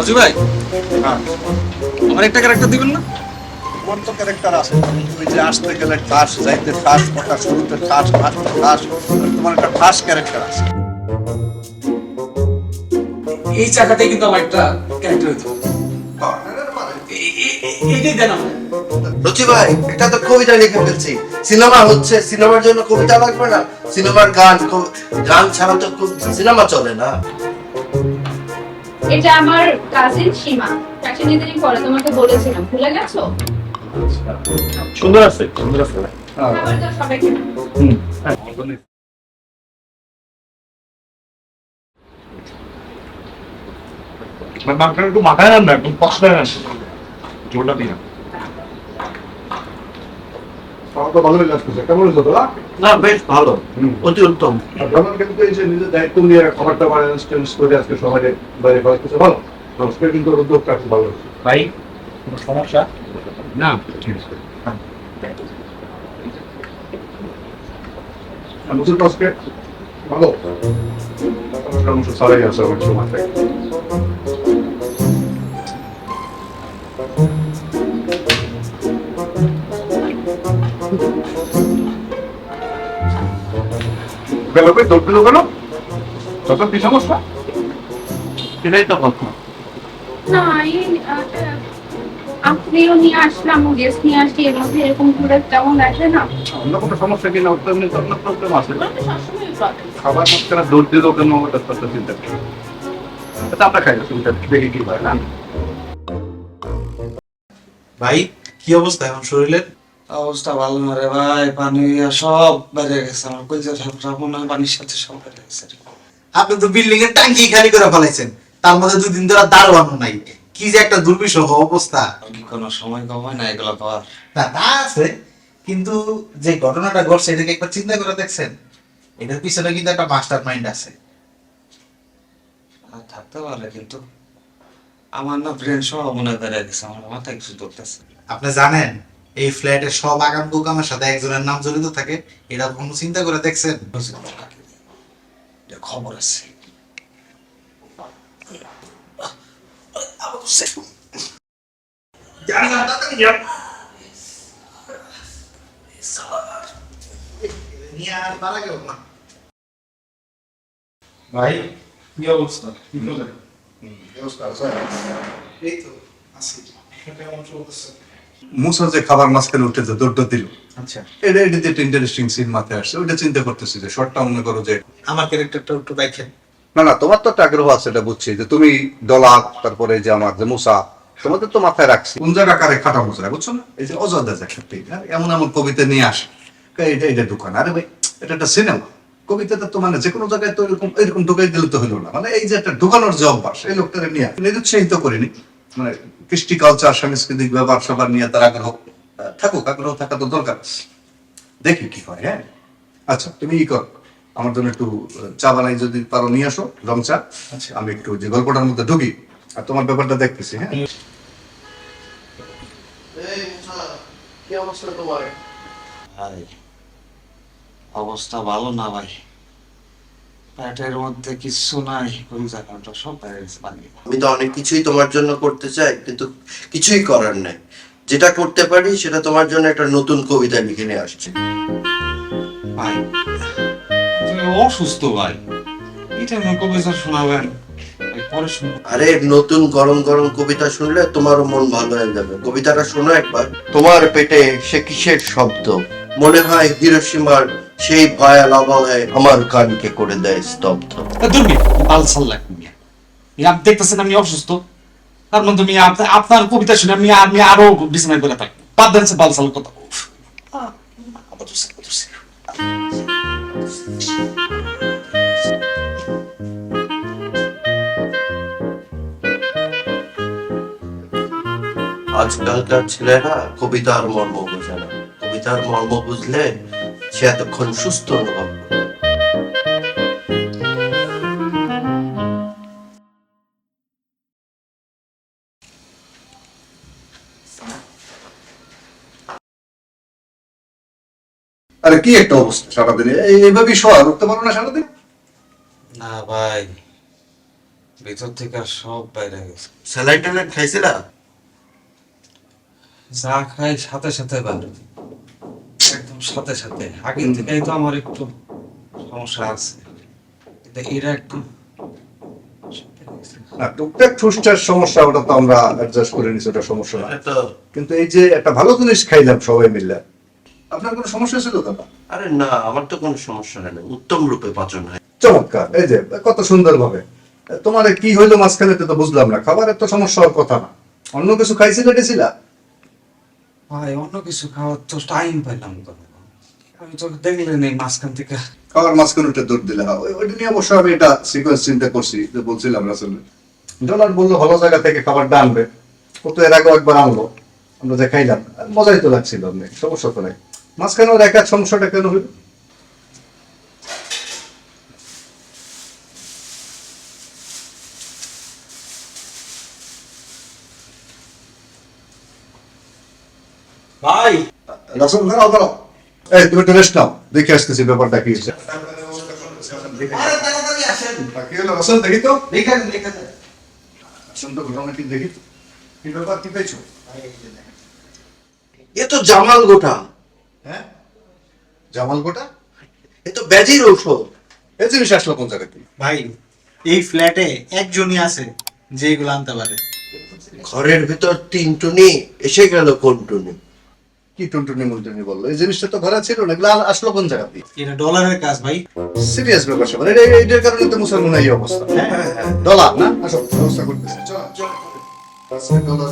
অজু ভাই? হ্যাঁ। আমার একটা ক্যারেক্টার দিবেন না? তোমার তো ক্যারেক্টার আছে। ওই যে আসতে গেলে ঠাস যাইতে ঠাস কথা শুরুতে ঠাস আসতে ঠাস তোমার একটা ঠাস ক্যারেক্টার আছে। এই চাকাতেই কিন্তু আমার একটা ক্যারেক্টার হইতো। এইটাই দেন আমার রুচি ভাই এটা তো কবিতা লিখে ফেলছি। সিনেমা হচ্ছে সিনেমার জন্য কবিতা লাগবে না। সিনেমার গান গান ছাড়া তো সিনেমা চলে না। এটা আমার কাজিন সীমা। ফ্যাশন যেদিন পরে তোমাকে বলেছিলাম। ভুলে গেছো? সুন্দর আছে সুন্দর আছে। সবাইকে একটু মাথায় নেন না একদম কষায় নেন জোরটা দিয়ে তো ভালোই লাগতেছে কেমন হয়েছে তোরা? না বেশ ভালো। অতি উত্তম। আর ভ্রমণ কিন্তু এই যে নিজের দায়িত্ব নিয়ে খাবারটা ম্যানেজ টেনেজ করে আজকে সবাই বাইরে করাইতেছে ভালো। নমস্কার কিন্তু উদ্যোগটা খুব ভালো হয়েছে। ভাই কোনো সমস্যা? না। ঠিক আছে মুসুর আজকে ভালো? মুসুর সারাই আছে অনেক সময় কেন? কি সমস্যা? সেটাই তো কথা। না আপনিও নিয়ে আসলাম গেস্ট নিয়ে আসি এর মধ্যে এরকম করে তেমন আসে না। অন্য কোনো সমস্যা কি না? ওর তো এমনি অন্য প্রবলেম আছে। খাবার দৌড় দিল কেন? ওটা তো চিন্তা। করি আচ্ছা আমরা খাই চিন্তা দেখি কি হয় না? ভাই কি অবস্থা এখন শরীরের? অবস্থা ভালো না রে ভাই পানি সব বেড়ে গেছে আমার। কই যে মনে হয় পানির সাথে সব বেড়ে গেছে আপনি তো বিল্ডিং এর টাঙ্কি খালি করে ফেলাইছেন। তার মধ্যে দুদিন ধরে দারোয়ানো নাই। কি যে একটা দুর্বিষহ অবস্থা। কি কোনো সময় কমায় না এগুলো পাওয়ার না তা আছে। কিন্তু যে ঘটনাটা ঘটছে এটাকে একবার চিন্তা করে দেখছেন? এটার পিছনে কিন্তু একটা মাস্টার মাইন্ড আছে। থাকতে পারে কিন্তু আমার না ব্রেন সব মনে হয় গেছে আমার মাথায় কিছু ধরতেছে। আপনি জানেন এই ফ্ল্যাটের সব আগাম কুকামের সাথে একজনের নাম জড়িত থাকে এটা কোনো চিন্তা করে দেখছেন? খবর আছে। ভাই কি অবস্থা? কি চলে এই তো আছি। কেমন চলতেছে? মুসা যে খাবার মাঝখানে উঠে যে দৌড়টা দিল আচ্ছা। এটা ইন্টারেস্টিং সিন মাথায় আসছে ওইটা চিন্তা করতেছি যে শর্টটা মনে করো যে আমার ক্যারেক্টারটা একটু দেখেন। না না তোমার তো একটা আগ্রহ আছে এটা বুঝছি যে তুমি দলাত তারপরে যে আমার যে মুসা তোমাদের তো মাথায় রাখছি। কোন জায়গা কারে খাটা বুঝছ না? এই যে অযোধ্যা যে ক্ষেত্রে এমন এমন কবিতা নিয়ে আসে। এটা এটা দোকান। আরে ভাই এটা একটা সিনেমা কবিতাটা তো মানে যে কোনো জায়গায় তো এরকম এরকম ঢুকাই দিলে তো হলো না। মানে এই যে একটা ঢুকানোর যে অভ্যাস এই লোকটাকে নিয়ে নিরুৎসাহিত করিনি। মানে কৃষ্টি কালচার সাংস্কৃতিক ব্যাপার সবার নিয়ে তার আগ্রহ থাকুক আগ্রহ থাকা তো দরকার। দেখি কি হয় হ্যাঁ? আচ্ছা তুমি ই কর। আমার জন্য একটু চা বানাই যদি পারো নিয়ে আসো রং চা। আচ্ছা। আমি একটু যে গল্পটার মধ্যে ঢুকি আর তোমার ব্যাপারটা দেখতেছি হ্যাঁ? কি অবস্থা তোমার? ভাই অবস্থা ভালো না ভাই। মধ্যে কিছু নাই ওই জায়গাটা সব পানি আমি তো অনেক কিছুই তোমার জন্য করতে চাই কিন্তু কিছুই করার নাই। যেটা করতে পারি সেটা তোমার জন্য একটা নতুন কবিতা লিখে নিয়ে আসছি। ভাই তুমি অসুস্থ ভাই। এটা আমি কবিতা শোনাবেন পরে আরে নতুন গরম গরম কবিতা শুনলে তোমারও মন ভালো হয়ে যাবে। কবিতাটা শোনো একবার। তোমার পেটে সে কিসের শব্দ? মনে হয় হিরোসীমার সেই ভয়াল আবহাওয়ায় আমার কানকে করে দেয় স্তব্ধ। আপনি দেখতেছেন আমি অসুস্থ? তার মধ্যে মিয়া আপনার কবিতা শুনে আমি আমি আরও বিছানায় করে থাকি। বাদ দেন কথা। আজকালকার ছেলেরা কবিতার মর্ম বোঝে না। কবিতার মর্ম বুঝলে সে এতক্ষণ সুস্থ অনুভব আরে কি একটা অবস্থা সারাদিন? এই- এইভাবেই শোয়া উঠতে পারো না সারাদিন? না ভাই ভিতর থেকে আর সব বাইরে গেছে। স্যালাইন ট্যালাইন খাইছিলা? যা খাই সাথে সাথে বাইরে সাথে সাথে আগে থেকেই তো আমার একটু সমস্যা আছে। কিন্তু এরা একদম না টুকটাক ঠুসটার সমস্যা ওটা তো আমরা অ্যাডজাস্ট করে নিছি ওটা সমস্যা না কিন্তু এই যে একটা ভালো জিনিস খাইলাম সবাই মিলে আপনার কোনো সমস্যা ছিল দাদা আরে না আমার তো কোনো সমস্যা উত্তম রূপে পাচন হয়। চমৎকার এই যে কত সুন্দর ভাবে তোমার কি হইল মাঝখানে তো বুঝলাম না খাবারের তো সমস্যা হওয়ার কথা না। অন্য কিছু খাইছিলে ভাই অন্য কিছু খাওয়ার তো টাইম পাইলাম তো। আমি তো দেখলেন এই মাঝখান থেকে। খাবার মাঝখানে উঠে দৌড় দিলে ওইটা নিয়ে অবশ্য আমি এটা সিকোয়েন্স চিন্তা করছি যে বলছিলাম রাসেল ডলার বলল ভালো জায়গা থেকে খাবারটা আনবে। ও তো এর আগে একবার আনলো। আমরা যে খাইলাম মজাই তো লাগছিল অনেক সমস্যা তো নাই। মাঝখানে ওর একা সমস্যাটা কেন হইল ভাই! রাসেল দাঁড়াও দাঁড়াও। এই তুমি একটু রেস্ট নাও। দেখে আসতেছি ব্যাপারটা কি হয়েছে। কি হলো রাসেল দেখি তো। আসুন তো দেখি কি ব্যাপার কি পেয়েছ? এ তো জামাল গোটা। হ্যাঁ? জামাল গোটা? এ তো ব্যাজির ঔষধ। এই জিনিস আসলো কোন জায়গা থেকে? ভাই এই ফ্ল্যাটে একজনই আছে যে এগুলো আনতে পারে। ঘরের ভিতর তিন টুনি এসে গেল কোন টুনি কি টুনটুনি মুনটুনি বলল? এই জিনিসটা তো ঘরে ছিল না এগুলো আসলো কোন জায়গা দিয়ে? এটা ডলারের কাজ ভাই। সিরিয়াস ব্যাপার স্যাপার এটা এটা- এটার কারণে তো মুসলমান এই অবস্থা। ডলার না? আসো ব্যবস্থা করতেছে। চল চল। ডলার